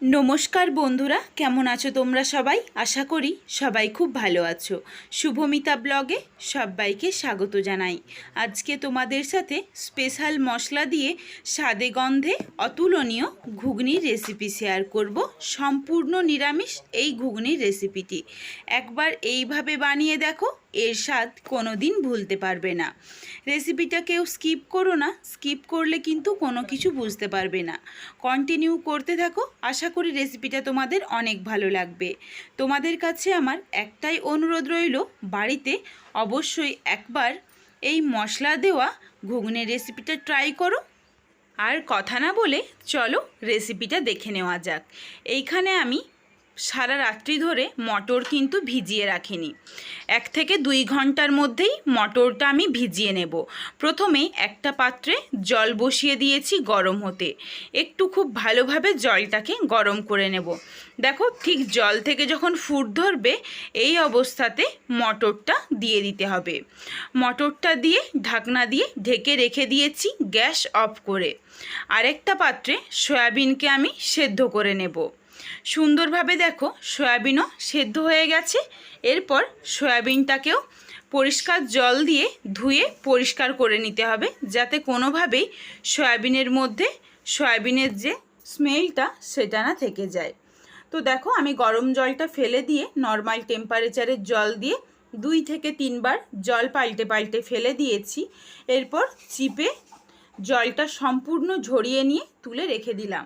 নমস্কার বন্ধুরা, কেমন আছো তোমরা সবাই? আশা করি সবাই খুব ভালো আছো। শুভমিতা ব্লগে সবাইকে স্বাগত জানাই। আজকে তোমাদের সাথে স্পেশাল মশলা দিয়ে স্বাদে গন্ধে অতুলনীয় ঘুগনির রেসিপি শেয়ার করব। সম্পূর্ণ নিরামিষ এই ঘুগনির রেসিপিটি। একবার এইভাবে বানিয়ে দেখো এর স্বাদ কোনো দিন ভুলতে পারবে না। রেসিপিটা কেউ স্কিপ করো না, স্কিপ করলে কিন্তু কোনো কিছু বুঝতে পারবে না। কন্টিনিউ করতে থাকো, আশা করি রেসিপিটা তোমাদের অনেক ভালো লাগবে। তোমাদের কাছে আমার একটাই অনুরোধ রইল, বাড়িতে অবশ্যই একবার এই মশলা দেওয়া ঘুগনের রেসিপিটা ট্রাই করো। আর কথা না বলে চলো রেসিপিটা দেখে নেওয়া যাক। এইখানে আমি সারা রাত্রি ধরে মটর কিন্তু ভিজিয়ে রাখিনি। এক থেকে দুই ঘণ্টার মধ্যেই মটরটা আমি ভিজিয়ে নেব। প্রথমে একটা পাত্রে জল বসিয়ে দিয়েছি গরম হতে। একটু খুব ভালোভাবে জলটাকে গরম করে নেব। দেখো, ঠিক জল থেকে যখন ফুট ধরবে, এই অবস্থাতে মটরটা দিয়ে দিতে হবে। মটরটা দিয়ে ঢাকনা দিয়ে ঢেকে রেখে দিয়েছি গ্যাস অফ করে। আরেকটা পাত্রে সয়াবিনকে আমি সেদ্ধ করে নেব। সুন্দরভাবে দেখো সয়াবিনও সেদ্ধ হয়ে গেছে। এরপর সয়াবিনটাকেও পরিষ্কার জল দিয়ে ধুয়ে পরিষ্কার করে নিতে হবে, যাতে কোনোভাবেই সয়াবিনের মধ্যে সয়াবিনের যে স্মেলটা সেটা না থেকে যায়। তো দেখো আমি গরম জলটা ফেলে দিয়ে নর্মাল টেম্পারেচারের জল দিয়ে দুই থেকে তিনবার জল পাল্টে পাল্টে ফেলে দিয়েছি। এরপর চিপে জলটা সম্পূর্ণ ঝরিয়ে নিয়ে তুলে রেখে দিলাম।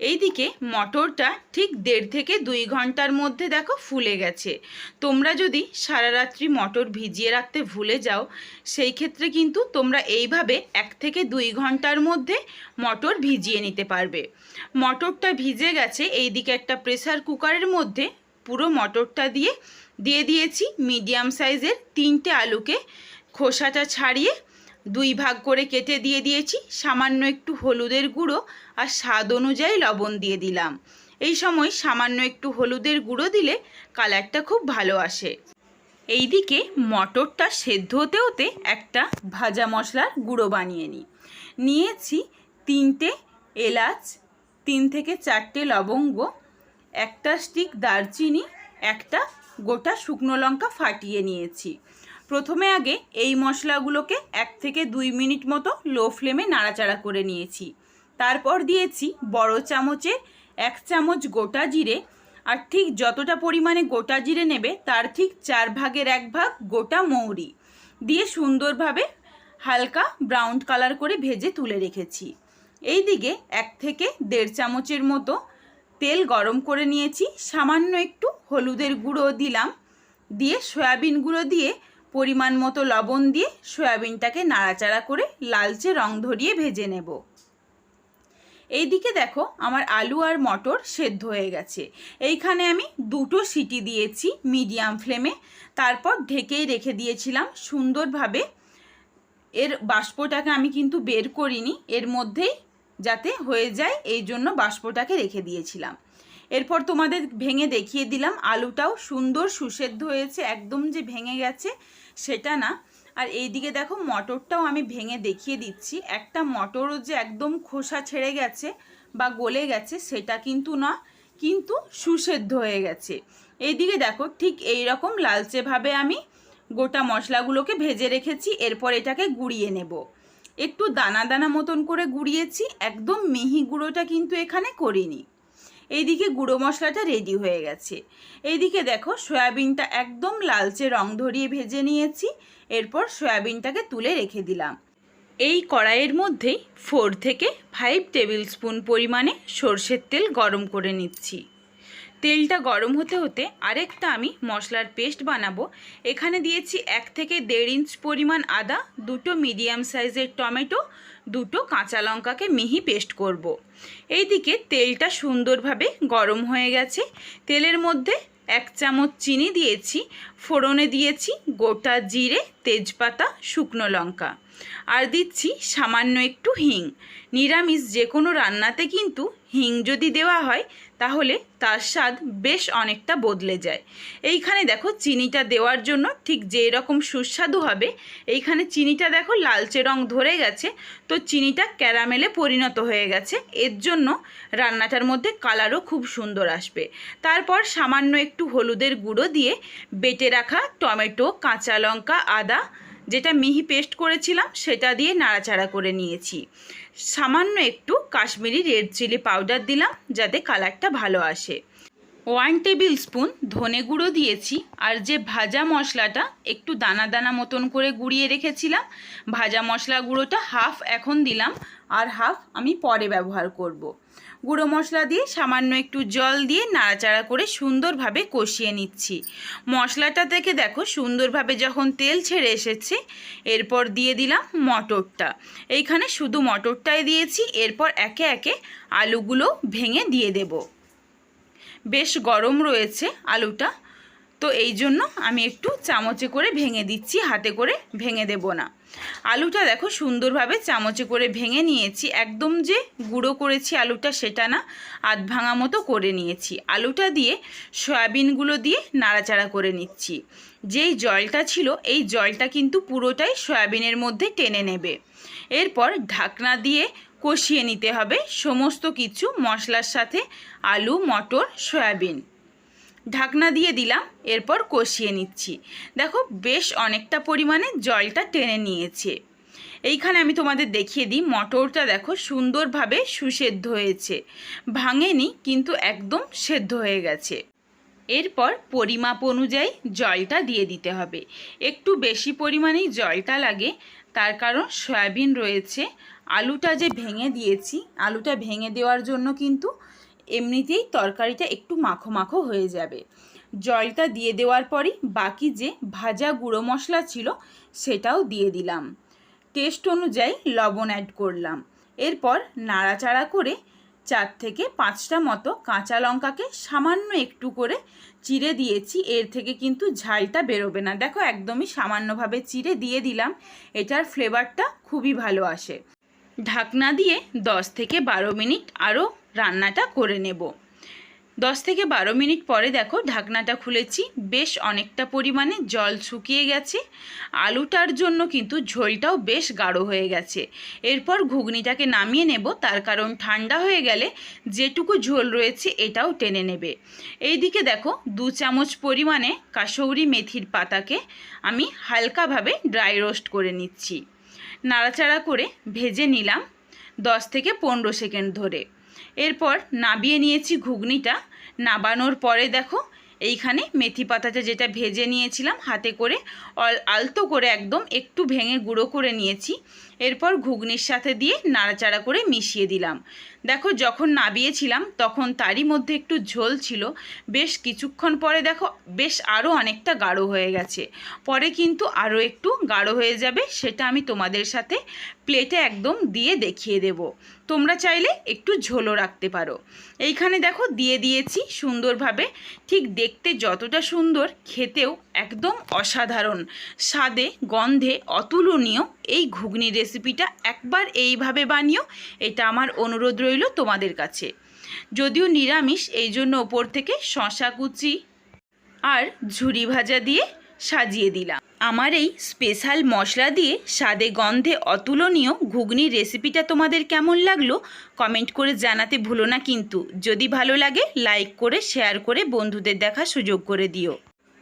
এইদিকে মটরটা ঠিক দেড় থেকে দুই ঘণ্টার মধ্যে দেখো ফুলে গেছে। তোমরা যদি সারা রাত্রি মটর ভিজিয়ে রাখতে ভুলে যাও, সেই ক্ষেত্রে কিন্তু তোমরা এইভাবে এক থেকে দুই ঘণ্টার মধ্যে মটর ভিজিয়ে নিতে পারবে। মটরটা ভিজে গেছে, এইদিকে একটা প্রেসার কুকারের মধ্যে পুরো মটরটা দিয়ে দিয়ে দিয়েছি। মিডিয়াম সাইজের তিনটে আলুকে খোসাটা ছাড়িয়ে দুই ভাগ করে কেটে দিয়ে দিয়েছি, সামান্য একটু হলুদের গুঁড়ো আর স্বাদ অনুযায়ী লবণ দিয়ে দিলাম। এই সময় সামান্য একটু হলুদের গুঁড়ো দিলে কালারটা খুব ভালো আসে। এইদিকে মটরটা সেদ্ধ হতে হতে একটা ভাজা মশলার গুঁড়ো বানিয়ে নিই। নিয়েছি তিনটে এলাচ, তিন থেকে চারটে লবঙ্গ, একটা স্টিক দারচিনি, একটা গোটা শুকনো লঙ্কা ফাটিয়ে নিয়েছি। প্রথমে আগে এই মশলাগুলোকে এক থেকে দুই মিনিট মতো লো ফ্লেমে নাড়াচাড়া করে নিয়েছি। তারপর দিয়েছি বড় চামচে এক চামচ গোটা জিরে, আর ঠিক যতটা পরিমাণে গোটা জিরে নেবে তার ঠিক চার ভাগের এক ভাগ গোটা মৌরি দিয়ে সুন্দরভাবে হালকা ব্রাউন কালার করে ভেজে তুলে রেখেছি। এই দিকে এক থেকে দেড় চামচের মতো তেল গরম করে নিয়েছি। সামান্য একটু হলুদের গুঁড়ো দিলাম। দিয়ে সয়াবিন গুঁড়ো দিয়ে পরিমাণ মতো লবণ দিয়ে সয়াবিনটাকে নাড়াচাড়া করে লালচে রং ধরিয়ে ভেজে নেব। এইদিকে দেখো আমার আলু আর মটর সেদ্ধ হয়ে গেছে। এইখানে আমি দুটো সিটি দিয়েছি মিডিয়াম ফ্লেমে। তারপর ঢেকেই রেখে দিয়েছিলাম সুন্দরভাবে। এর বাষ্পটাকে আমি কিন্তু বের করিনি, এর মধ্যেই যাতে হয়ে যায়, এই জন্য বাষ্পটাকে রেখে দিয়েছিলাম। এরপর তোমাদের ভেঙে দেখিয়ে দিলাম। আলুটাও সুন্দর সুসেদ্ধ হয়েছে, একদম যে ভেঙে গেছে সেটা না। আর এইদিকে দেখো, মটরটাও আমি ভেঙে দেখিয়ে দিচ্ছি। একটা মটরও যে একদম খোসা ছেড়ে গেছে বা গলে গেছে সেটা কিন্তু না, কিন্তু সুসেদ্ধ হয়ে গেছে। এইদিকে দেখো, ঠিক এই রকম লালচেভাবে আমি গোটা মশলাগুলোকে ভেজে রেখেছি, এরপর এটাকে গুঁড়িয়ে নেব। একটু দানা দানা মতন করে গুঁড়িয়েছি, একদম মিহি গুঁড়োটা কিন্তু এখানে করিনি। এইদিকে গুঁড়ো মশলাটা রেডি হয়ে গেছে। এইদিকে দেখো সয়াবিনটা একদম লালচে রং ধরিয়ে ভেজে নিয়েছি, এরপর সয়াবিনটাকে তুলে রেখে দিলাম। এই কড়াইয়ের মধ্যেই ফোর থেকে ফাইভ টেবিল স্পুন পরিমাণে সর্ষের তেল গরম করে নিচ্ছি। তেলটা গরম হতে হতে আরেকটা আমি মশলার পেস্ট বানাবো। এখানে দিয়েছি এক থেকে দেড় ইঞ্চ পরিমাণ আদা, দুটো মিডিয়াম সাইজের টমেটো, দুটো কাঁচা লঙ্কাকে মিহি পেস্ট করব। এইদিকে তেলটা সুন্দরভাবে গরম হয়ে গেছে। তেলের মধ্যে এক চামচ চিনি দিয়েছি। ফোড়নে দিয়েছি গোটা জিরে, তেজপাতা, শুকনো লঙ্কা। আর দিচ্ছি সামান্য একটু হিং। নিরামিষ যে কোনো রান্নাতে কিন্তু হিং যদি দেওয়া হয়, তাহলে তার স্বাদ বেশ অনেকটা বদলে যায়। এইখানে দেখো চিনিটা দেওয়ার জন্য ঠিক যে রকম সুস্বাদু হবে, এইখানে চিনিটা দেখো লালচে রং ধরে গেছে, তো চিনিটা ক্যারামেলে পরিণত হয়ে গেছে। এর জন্য রান্নাটার মধ্যে কালারও খুব সুন্দর আসবে। তারপর সামান্য একটু হলুদের গুঁড়ো দিয়ে বেটে রাখা টমেটো, কাঁচা লঙ্কা, আদা, যেটা মিহি পেস্ট করেছিলাম, সেটা দিয়ে নাড়াচাড়া করে নিয়েছি সামান্য একটু কাশ্মীরি রেড চিলি পাউডার দিলাম, যাতে কালারটা ভালো আসে ওয়ান টেবিল স্পুন ধনে গুঁড়ো দিয়েছি, আর যে ভাজা মশলাটা একটু দানা দানা মতন করে গুঁড়িয়ে রেখেছিলাম, ভাজা মশলা গুঁড়োটা হাফ এখন দিলাম, আর হাফ আমি পরে ব্যবহার করব। গুঁড়ো মশলা দিয়ে সামান্য একটু জল দিয়ে নাড়াচাড়া করে সুন্দরভাবে কষিয়ে নিচ্ছি। মশলাটা থেকে দেখো সুন্দরভাবে যখন তেল ছেড়ে এসেছে, এরপর দিয়ে দিলাম মটরটা। এইখানে শুধু মটরটাই দিয়েছি, এরপর একে একে আলুগুলো ভেঙে দিয়ে দেবো। বেশ গরম রয়েছে আলুটা, তো এই জন্য আমি একটু চামচে করে ভেঙে দিচ্ছি, হাতে করে ভেঙে দেব না। আলুটা দেখো সুন্দরভাবে চামচে করে ভেঙে নিয়েছি। একদম যে গুঁড়ো করেছি আলুটা সেটা না, আধ ভাঙা মতো করে নিয়েছি। আলুটা দিয়ে সয়াবিনগুলো দিয়ে নাড়াচাড়া করে নিচ্ছি। যেই জলটা ছিল, এই জলটা কিন্তু পুরোটাই সয়াবিনের মধ্যে টেনে নেবে। এরপর ঢাকনা দিয়ে কষিয়ে নিতে হবে সমস্ত কিছু, মশলার সাথে আলু, মটর, সয়াবিন। ঢাকনা দিয়ে দিলাম, এরপর কষিয়ে নিচ্ছি। দেখো, বেশ অনেকটা পরিমাণে জলটা টেনে নিয়েছে। এইখানে আমি তোমাদের দেখিয়ে দিই, মটরটা দেখো সুন্দরভাবে সুসেদ্ধ হয়েছে। ভাঙেনি, কিন্তু একদম সেদ্ধ হয়ে গেছে। এরপর পরিমাপ অনুযায়ী জলটা দিয়ে দিতে হবে। একটু বেশি পরিমাণেই জলটা লাগে, তার কারণ সয়াবিন রয়েছে। আলুটা যে ভেঙে দিয়েছি, আলুটা ভেঙে দেওয়ার জন্য কিন্তু এমনিতেই তরকারিটা একটু মাখো মাখো হয়ে যাবে। জলটা দিয়ে দেওয়ার পরই বাকি যে ভাজা গুঁড়ো মশলা ছিল সেটাও দিয়ে দিলাম। টেস্ট অনুযায়ী লবণ অ্যাড করলাম। এরপর নাড়াচাড়া করে চার থেকে পাঁচটা মতো কাঁচা লঙ্কাকে সামান্য একটু করে চিড়ে দিয়েছি। এর থেকে কিন্তু ঝালটা বেরোবে না। দেখো একদমই সামান্যভাবে চিড়ে দিয়ে দিলাম। এটার ফ্লেভারটা খুবই ভালো আসে। ঢাকনা দিয়ে দশ থেকে বারো মিনিট আরও রান্নাটা করে নেব। দশ থেকে বারো মিনিট পরে দেখো ঢাকনাটা খুলেছি। বেশ অনেকটা পরিমাণে জল শুকিয়ে গেছে। আলুটার জন্য কিন্তু ঝোলটাও বেশ গাঢ় হয়ে গেছে। এরপর ঘুগনিটাকে নামিয়ে নেব। তার কারণ ঠান্ডা হয়ে গেলে যেটুকু ঝোল রয়েছে এটাও টেনে নেবে। এইদিকে দেখো দু চামচ পরিমাণে কাসৌরি মেথির পাতাকে আমি হালকাভাবে ড্রাই রোস্ট করে নিচ্ছি। নাড়াচাড়া করে ভেজে নিলাম দশ থেকে পনেরো সেকেন্ড ধরে। এরপর নাবিয়ে নিয়েছি ঘুগনিটা। নাবানোর পরে দেখো, এইখানে মেথি পাতাটা যেটা ভেজে নিয়েছিলাম হাতে করে, অল আলতো করে একদম একটু ভেঙে গুঁড়ো করে নিয়েছি। এরপর ঘুগনির সাথে দিয়ে নাড়াচাড়া করে মিশিয়ে দিলাম। দেখো, যখন নাবিয়েছিলাম, তখন তারই মধ্যে একটু ঝোল ছিল। বেশ কিছুক্ষণ পরে দেখো, বেশ আরও অনেকটা গাঢ় হয়ে গেছে। পরে কিন্তু আরও একটু গাঢ় হয়ে যাবে, সেটা আমি তোমাদের সাথে প্লেটে একদম দিয়ে দেখিয়ে দেব। তোমরা চাইলে একটু ঝোলও রাখতে পারো। এইখানে দেখো, দিয়ে দিয়েছি সুন্দরভাবে। ঠিক দেখতে যতটা সুন্দর, খেতেও একদম অসাধারণ। স্বাদে, গন্ধে অতুলনীয় এই ঘুগনি রেসিপিটা একবার এইভাবে বানিও। এটা আমার অনুরোধ রইল। তোমাদের কাছে। যদিও নিরামিষ, এই জন্য ওপর থেকে শশা কুচি আর ঝুরি ভাজা দিয়ে সাজিয়ে দিলাম। আমার এই স্পেশাল মশলা দিয়ে স্বাদে গন্ধে অতুলনীয় ঘুগনির রেসিপিটা তোমাদের কেমন লাগল কমেন্ট করে জানাতে ভুলো না কিন্তু। যদি ভালো লাগে, লাইক করে, শেয়ার করে বন্ধুদের দেখা সুযোগ করে দিও।